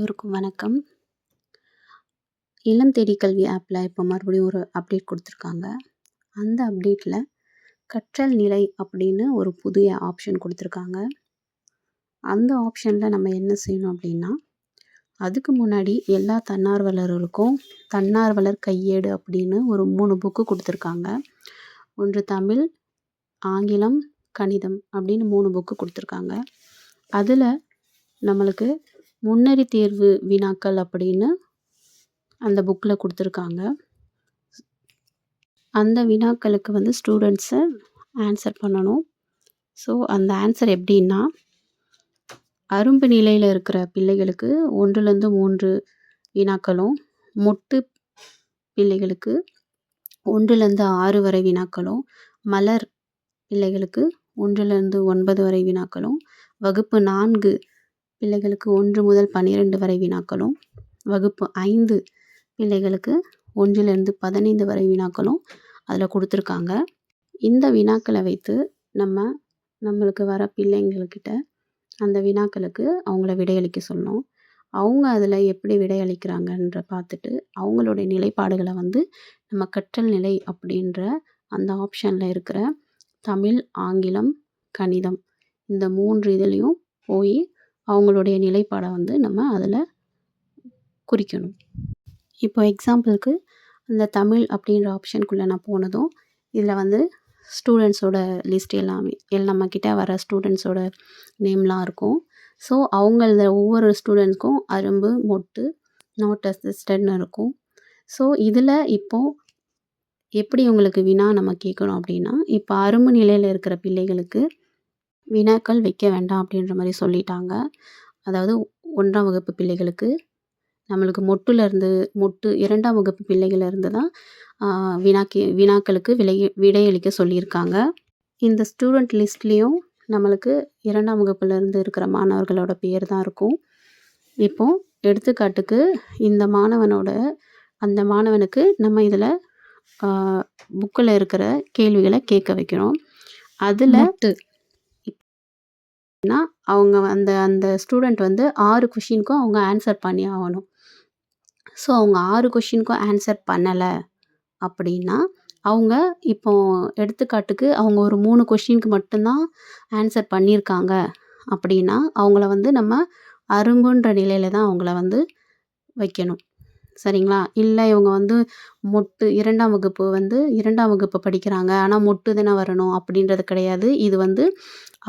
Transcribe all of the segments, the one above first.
எல்லோருக்கும் வணக்கம். இளம் தேடி கல்வி ஆப்பில் இப்போ மறுபடியும் ஒரு அப்டேட் கொடுத்துருக்காங்க. அந்த அப்டேட்டில் கற்றல் நிலை அப்படின்னு ஒரு புதிய ஆப்ஷன் கொடுத்துருக்காங்க. அந்த ஆப்ஷனில் நம்ம என்ன செய்யணும் அப்படின்னா அதுக்கு முன்னாடி எல்லா தன்னார்வலர்களுக்கும் தன்னார்வலர் கையேடு அப்படின்னு ஒரு மூணு புக்கு கொடுத்துருக்காங்க. ஒன்று தமிழ் ஆங்கிலம் கணிதம் அப்படின்னு மூணு புக்கு கொடுத்துருக்காங்க. அதில் நம்மளுக்கு முன்னறி தேர்வு வினாக்கள் அப்படின்னு அந்த புக்கில் கொடுத்துருக்காங்க. அந்த வினாக்களுக்கு வந்து ஸ்டூடெண்ட்ஸை ஆன்சர் பண்ணணும். ஸோ அந்த ஆன்சர் எப்படின்னா அரும்பு நிலையில் இருக்கிற பிள்ளைகளுக்கு ஒன்றுலேருந்து மூன்று வினாக்களும் மொட்டு பிள்ளைகளுக்கு ஒன்றுலேருந்து ஆறு வரை வினாக்களும் மலர் பிள்ளைகளுக்கு ஒன்றுலேருந்து ஒன்பது வரை வினாக்களும் வகுப்பு நான்கு பிள்ளைகளுக்கு ஒன்று முதல் பன்னிரெண்டு வரை வினாக்களும் வகுப்பு ஐந்து பிள்ளைகளுக்கு ஒன்றிலிருந்து பதினைந்து வரை வினாக்களும் அதில் கொடுத்துருக்காங்க. இந்த வினாக்களை வைத்து நம்ம நம்மளுக்கு வர பிள்ளைங்கள்கிட்ட அந்த வினாக்களுக்கு அவங்கள விடையளிக்க சொல்லணும். அவங்க அதில் எப்படி விடையளிக்கிறாங்கன்ற பார்த்துட்டு அவங்களுடைய நிலைப்பாடுகளை வந்து நம்ம கற்றல் நிலை அப்படின்ற அந்த ஆப்ஷனில் இருக்கிற தமிழ் ஆங்கிலம் கணிதம் இந்த மூன்று இதுலேயும் போய் அவங்களுடைய நிலைப்பாடை வந்து நம்ம அதில் குறிக்கணும். இப்போ எக்ஸாம்பிளுக்கு இந்த தமிழ் அப்படின்ற ஆப்ஷனுக்குள்ளே நான் போனதும் இதில் வந்து ஸ்டூடெண்ட்ஸோட லிஸ்ட் எல்லாமே எல் நம்மக்கிட்ட வர ஸ்டூடெண்ட்ஸோட நேம்லாம் இருக்கும். ஸோ அவங்கள ஒவ்வொரு ஸ்டூடெண்ட்ஸ்க்கும் அரும்பு மொட்டு நோட் அசிஸ்டன்ட்னு இருக்கும். ஸோ இதில் இப்போது எப்படி உங்களுக்கு வினா நம்ம கேட்கணும் அப்படின்னா இப்போ அரும்பு நிலையில் இருக்கிற பிள்ளைகளுக்கு வினாக்கள் வைக்க வேண்டாம் அப்படின்ற மாதிரி சொல்லிட்டாங்க. அதாவது ஒன்றாம் வகுப்பு பிள்ளைகளுக்கு நம்மளுக்கு மொட்டுலேருந்து மொட்டு இரண்டாம் வகுப்பு பிள்ளைகளிருந்து தான் வினாக்கி வினாக்களுக்கு விலை விடையளிக்க சொல்லியிருக்காங்க. இந்த ஸ்டூடெண்ட் லிஸ்ட்லேயும் நம்மளுக்கு இரண்டாம் வகுப்புலேருந்து இருக்கிற மாணவர்களோட பேர் தான் இருக்கும். இப்போ எடுத்துக்காட்டுக்கு இந்த மாணவனோட அந்த மாணவனுக்கு நம்ம இதில் புக்கில் இருக்கிற கேள்விகளை கேட்க வைக்கிறோம். அதில் அவங்க அந்த அந்த ஸ்டூடெண்ட் வந்து ஆறு கொஷினுக்கும் அவங்க ஆன்சர் பண்ணி ஆகணும். ஸோ அவங்க ஆறு கொஷினுக்கும் ஆன்சர் பண்ணலை அப்படின்னா அவங்க இப்போ எடுத்துக்காட்டுக்கு அவங்க ஒரு மூணு கொஷினுக்கு மட்டும்தான் ஆன்சர் பண்ணியிருக்காங்க அப்படின்னா அவங்கள வந்து நம்ம அரும்புன்ற நிலையில் தான் அவங்கள வந்து வைக்கணும். சரிங்களா? இல்லை இவங்க வந்து மொட்டு இரண்டாம் வகுப்பு வந்து இரண்டாம் வகுப்பு படிக்கிறாங்க. ஆனால் மொட்டு தானே வரணும் அப்படின்றது கிடையாது. இது வந்து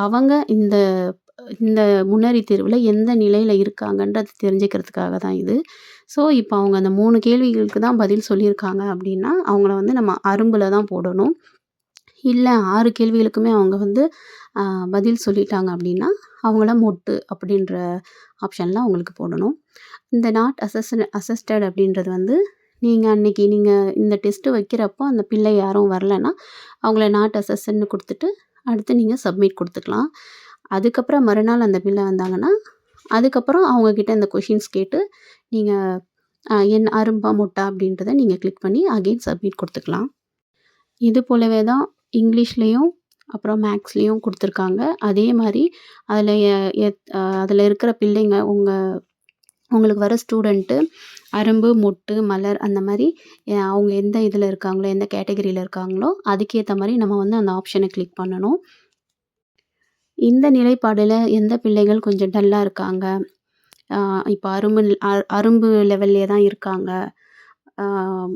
அவங்க இந்த இந்த முன்னறி தேர்வில் எந்த நிலையில் இருக்காங்கன்றது தெரிஞ்சுக்கிறதுக்காக தான் இது. ஸோ இப்போ அவங்க அந்த மூணு கேள்விகளுக்கு தான் பதில் சொல்லியிருக்காங்க அப்படின்னா அவங்கள வந்து நம்ம அரும்பில் தான் போடணும். இல்லை ஆறு கேள்விகளுக்குமே அவங்க வந்து பதில் சொல்லிட்டாங்க அப்படின்னா அவங்கள மொட்டு அப்படின்ற ஆப்ஷனில் அவங்களுக்கு போடணும். இந்த நாட் அசஸ்ட் அசஸ்டட் அப்படின்றது வந்து நீங்கள் அன்றைக்கி நீங்கள் இந்த டெஸ்ட்டு வைக்கிறப்போ அந்த பிள்ளை யாரும் வரலைன்னா அவங்கள நாட் அசஸ்ன்னு கொடுத்துட்டு அடுத்து நீங்கள் சப்மிட் கொடுத்துக்கலாம். அதுக்கப்புறம் மறுநாள் அந்த பிள்ளை வந்தாங்கன்னா அதுக்கப்புறம் அவங்கக்கிட்ட இந்த கொஷின்ஸ் கேட்டு நீங்கள் என் அரும்பா மொட்டா அப்படின்றத நீங்கள் கிளிக் பண்ணி அகெயின் சப்மிட் கொடுத்துக்கலாம். இது போலவே தான் இங்கிலீஷ்லேயும் அப்புறம் மேக்ஸ்லேயும் கொடுத்துருக்காங்க. அதே மாதிரி அதில் அதில் இருக்கிற பிள்ளைங்க உங்கள் உங்களுக்கு வர ஸ்டூடெண்ட்டு அரும்பு மொட்டு மலர் அந்த மாதிரி அவங்க எந்த இதில் இருக்காங்களோ எந்த கேட்டகரியில் இருக்காங்களோ அதுக்கேற்ற மாதிரி நம்ம வந்து அந்த ஆப்ஷனை கிளிக் பண்ணணும். இந்த நிலைப்பாடில் எந்த பிள்ளைகள் கொஞ்சம் டல்லாக இருக்காங்க? இப்போ அரும்பு அரும்பு லெவல்லே தான் இருக்காங்க.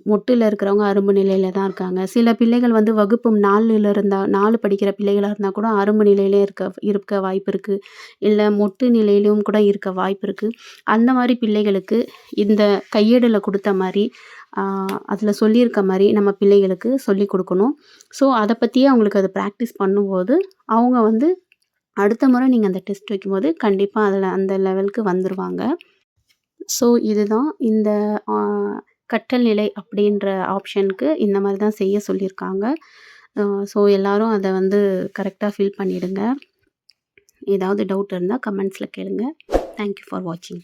மொட்டில் இருக்கிறவங்க அரும்பு நிலையில் தான் இருக்காங்க. சில பிள்ளைகள் வந்து வகுப்பு நாலில் இருந்தால் நாலு படிக்கிற பிள்ளைகளாக இருந்தால் கூட அரும்பு நிலையிலே இருக்க இருக்க வாய்ப்பு இருக்குது இல்லை மொட்டு நிலையிலும் கூட இருக்க வாய்ப்பு இருக்குது அந்த மாதிரி பிள்ளைகளுக்கு இந்த கையேடில் கொடுத்த மாதிரி அதில் சொல்லியிருக்க மாதிரி நம்ம பிள்ளைகளுக்கு சொல்லி கொடுக்கணும். ஸோ அதை பற்றியே அவங்களுக்கு அதை ப்ராக்டிஸ் பண்ணும்போது அவங்க வந்து அடுத்த முறை நீங்கள் அந்த டெஸ்ட் வைக்கும்போது கண்டிப்பாக அதில் அந்த லெவலுக்கு வந்துடுவாங்க ஸோ இதுதான் இந்த கற்றல் நிலை அப்படின்ற ஆப்ஷனுக்கு இந்த மாதிரி தான் செய்ய சொல்லியிருக்காங்க. ஸோ எல்லோரும் அதை வந்து கரெக்டாக ஃபில் பண்ணிவிடுங்க ஏதாவது டவுட் இருந்தால் கமெண்ட்ஸில் கேளுங்கள் தேங்க்யூ ஃபார் வாட்சிங்